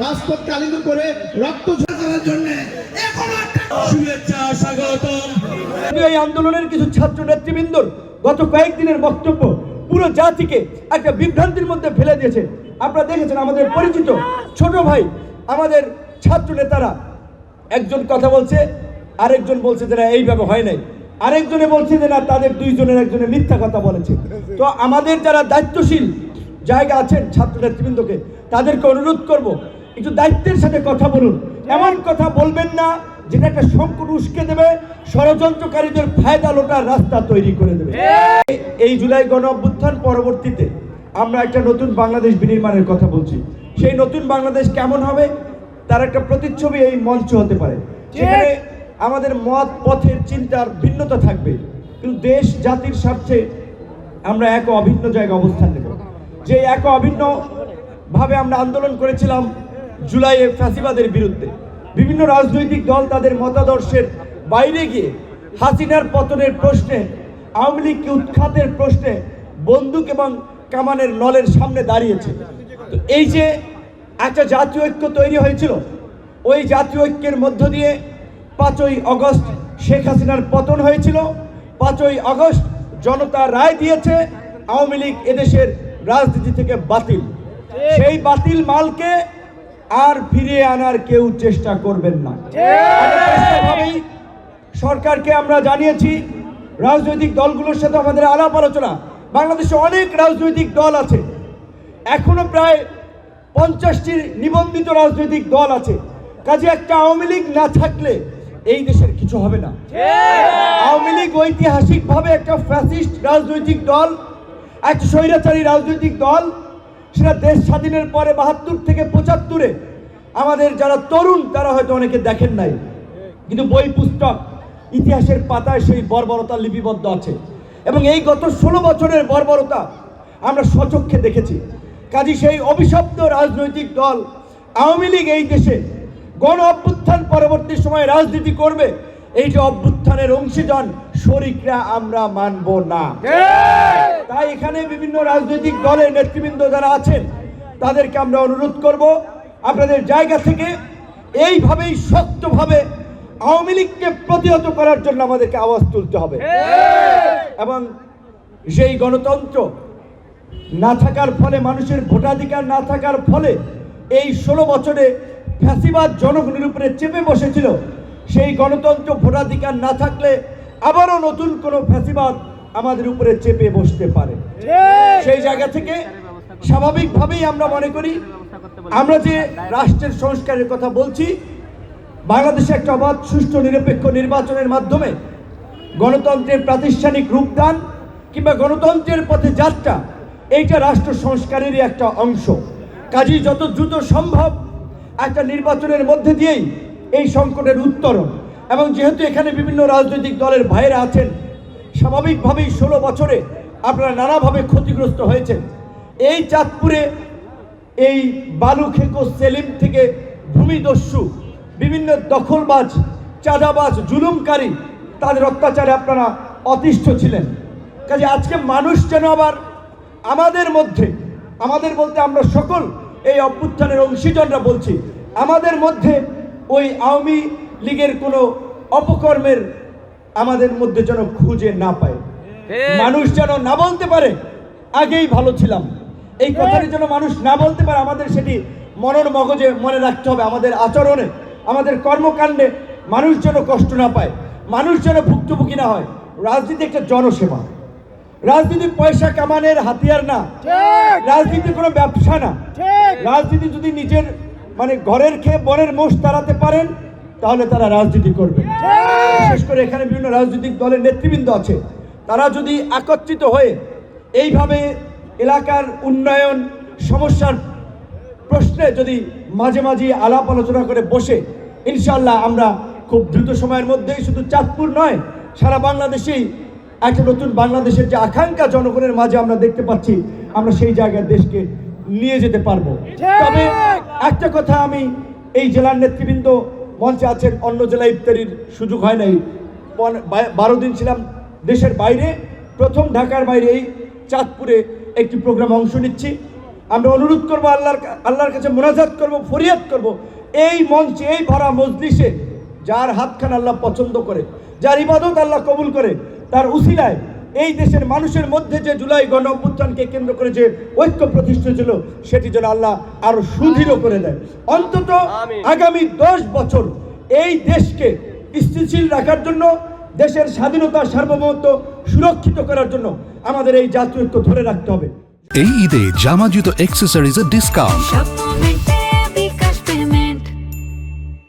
রাজপথ কালিন্দ করে রক্ত ঝরার জন্য শুভেচ্ছা স্বাগতম। এই আন্দোলনের কিছু ছাত্র নেতৃবৃন্দর গত কয়েকদিনের বক্তব্য পুরো জাতিকে একটা বিভ্রান্তির মধ্যে ফেলে দিয়েছে। আপনারা দেখেছেন আমাদের পরিচিত ছোট ভাই আমাদের ছাত্র নেতারা। একজন কথা বলছে আরেকজন বলছে যে না এইভাবে হয় নাই। আরেকজনে বলছে যে না তাদের দুইজনের একজনে মিথ্যা কথা বলেছে। তো আমাদের যারা দায়িত্বশীল জায়গা আছেন ছাত্র নেতৃবৃন্দকে তাদেরকে অনুরোধ করব একটু দায়িত্বের সাথে কথা বলুন। এমন কথা বলবেন না যেটা একটা সংকট উস্কে দেবে ষড়যন্ত্রকারীদের ফায়দা লোটার রাস্তা তৈরি করে দেবে। এই- এই জুলাই গণ অভ্যুত্থান পরবর্তীতে আমরা একটা নতুন বাংলাদেশ বিনির্মাণের কথা বলছি। সেই নতুন বাংলাদেশ কেমন হবে তার একটা প্রতিচ্ছবি এই মঞ্চ হতে পারে। সেখানে আমাদের মত পথের চিন্তার ভিন্নতা থাকবে। কিন্তু দেশ জাতির স্বার্থে আমরা এক অভিন্ন জায়গায় অবস্থান নেব। যে এক অভিন্নভাবে আমরা আন্দোলন করেছিলাম জুলাইয়ে ফ্যাসিবাদের বিরুদ্ধে। বিভিন্ন রাজনৈতিক দল তাদের মতাদর্শের বাইরে গিয়ে হাসিনার পতনের প্রশ্নে, আওয়ামী লীগকে উৎখাতের প্রশ্নে বন্দুক এবং কামানের নলের সামনে দাঁড়িয়েছে। তো এই যে একটা জাতীয় ঐক্য তৈরি হয়েছিল, ওই জাতীয় ঐক্যের মধ্য দিয়ে পাঁচই অগস্ট শেখ হাসিনার পতন হয়েছিল। পাঁচই আগস্ট জনতা রায় দিয়েছে, আওয়ামী লীগ এদেশের রাজনীতি থেকে বাতিল। সেই বাতিল মালকে আর ফিরিয়ে আনার কেউ চেষ্টা করবেন না। সরকারকে আমরা জানিয়েছি রাজনৈতিক দলগুলোর সাথে আমাদের আলাপ আলোচনা। বাংলাদেশে অনেক রাজনৈতিক দল আছে। এখনও প্রায় পঞ্চাশটি নিবন্ধিত রাজনৈতিক দল আছে। কাজে একটা আওয়ামী লীগ না থাকলে এই দেশের কিছু হবে না। আওয়ামী লীগ ঐতিহাসিকভাবে একটা ফ্যাসিস্ট রাজনৈতিক দল একটা স্বৈরাচারী রাজনৈতিক দল সেটা দেশ স্বাধীনের পরে বাহাত্তর থেকে পঁচাত্তরে। আমাদের যারা তরুণ, তারা হয়তো অনেকে দেখেন নাই। কিন্তু বই পুস্তক, ইতিহাসের পাতায় সেই বর্বরতা লিপিবদ্ধ আছে। এবং এই গত ষোলো বছরের বর্বরতা আমরা স্বচক্ষে দেখেছি। কাজী সেই অভিশপ্ত রাজনৈতিক দল আওয়ামী লীগ এই দেশে গণ অভ্যুত্থান পরবর্তী সময়ে রাজনীতি করবে, এই যে অভ্যুত্থানের অংশীজন শরিকরা আমরা মানব না। তাই এখানে বিভিন্ন রাজনৈতিক দলের নেতৃবৃন্দ যারা আছেন তাদেরকে আমরা অনুরোধ করব আপনাদের জায়গা থেকে এইভাবেই শক্তভাবে আওয়ামী লীগকে প্রতিহত করার জন্য আমাদেরকে আওয়াজ তুলতে হবে। এবং সেই গণতন্ত্র না থাকার ফলে মানুষের ভোটাধিকার না থাকার ফলে এই ষোলো বছরে ফ্যাসিবাদ জনগণের উপরে চেপে বসেছিল সেই গণতন্ত্র ভোটাধিকার না থাকলে আবারও নতুন কোনো ফ্যাসিবাদ আমাদের উপরে চেপে বসতে পারে। সেই জায়গা থেকে স্বাভাবিকভাবেই আমরা মনে করি আমরা যে রাষ্ট্রের সংস্কারের কথা বলছি বাংলাদেশে একটা অবাধ সুষ্ঠু নিরপেক্ষ নির্বাচনের মাধ্যমে গণতন্ত্রের প্রাতিষ্ঠানিক রূপদান কিংবা গণতন্ত্রের পথে যাত্রা এইটা রাষ্ট্র সংস্কারেরই একটা অংশ। কাজেই যত দ্রুত সম্ভব একটা নির্বাচনের মধ্যে দিয়েই এই সংকটের উত্তরণ। এবং যেহেতু এখানে বিভিন্ন রাজনৈতিক দলের ভাইয়েরা আছেন স্বাভাবিকভাবেই ষোলো বছরে আপনারা নানাভাবে ক্ষতিগ্রস্ত হয়েছেন। এই চাঁদপুরে এই বালু খেকো সেলিম থেকে ভূমিদস্যু, বিভিন্ন দখলবাজ, চাঁদাবাজ, জুলুমকারী, তাদের অত্যাচারে আপনারা অতিষ্ঠ ছিলেন। কাজে আজকে মানুষ যেন আবার আমাদের মধ্যে, আমাদের বলতে আমরা সকল এই অভ্যুত্থানের অংশীজনরা বলছি, আমাদের মধ্যে ওই আওয়ামী লীগের কোনো অপকর্মের আমাদের মধ্যে যেন খুঁজে না পায়। মানুষ যেন না বলতে পারে আগেই ভালো ছিলাম। এই কথাটি যেন মানুষ না বলতে পারে আমাদের সেটি মনের মগজে মনে রাখতে হবে। আমাদের আচরণে আমাদের কর্মকাণ্ডে মানুষ যেন কষ্ট না পায় মানুষ যেন ভুক্তভোগী না হয়। রাজনীতি একটা জনসেবা। রাজনীতি পয়সা কামানের হাতিয়ার না। রাজনীতি কোনো ব্যবসা না। রাজনীতি যদি নিজের মানে ঘরের খেয়ে বনের মোষ তাড়াতে পারেন তাহলে তারা রাজনীতি করবে। বিশেষ করে এখানে বিভিন্ন রাজনৈতিক দলের নেতৃবৃন্দ আছে। তারা যদি একত্রিত হয়ে এইভাবে এলাকার উন্নয়ন সমস্যার প্রশ্নে যদি মাঝে মাঝে আলাপ আলোচনা করে বসে ইনশাল্লাহ আমরা খুব দ্রুত সময়ের মধ্যেই শুধু চাঁদপুর নয় সারা বাংলাদেশেই একটা নতুন বাংলাদেশের যে আকাঙ্ক্ষা জনগণের মাঝে আমরা দেখতে পাচ্ছি আমরা সেই জায়গায় দেশকে নিয়ে যেতে পারব। তবে একটা কথা আমি এই জেলার নেতৃবৃন্দ মঞ্চে আছেন অন্য জেলায় ইফতারির সুযোগ হয় নাই। বারো দিন ছিলাম দেশের বাইরে। প্রথম ঢাকার বাইরে এই চাঁদপুরে একটি প্রোগ্রাম অংশ নিচ্ছি। আমরা অনুরোধ করব আল্লাহর আল্লাহর কাছে মোনাজাত করব, ফরিয়াদ করব। এই মঞ্চে, এই ভরা মজলিসে যার হাতখান আল্লাহ পছন্দ করে, যার ইবাদত আল্লাহ কবুল করে, তার উসিলায় এই দেশের মানুষের মধ্যে যে জুলাই গণ অভ্যুত্থানকে কেন্দ্র করে যে ঐক্য প্রতিষ্ঠা ছিল সেটি যেন আল্লাহ আরও সুদৃঢ় করে দেয়। অন্তত আগামী দশ বছর এই দেশকে স্থিতিশীল রাখার জন্য দেশের স্বাধীনতা সার্বভৌমত্ব সুরক্ষিত করার জন্য আমাদের এই জাতীয় ঐক্য ধরে রাখতে হবে। এই ঈদে জামা জুতো অ্যাক্সেসরিজের ডিসকাউন্ট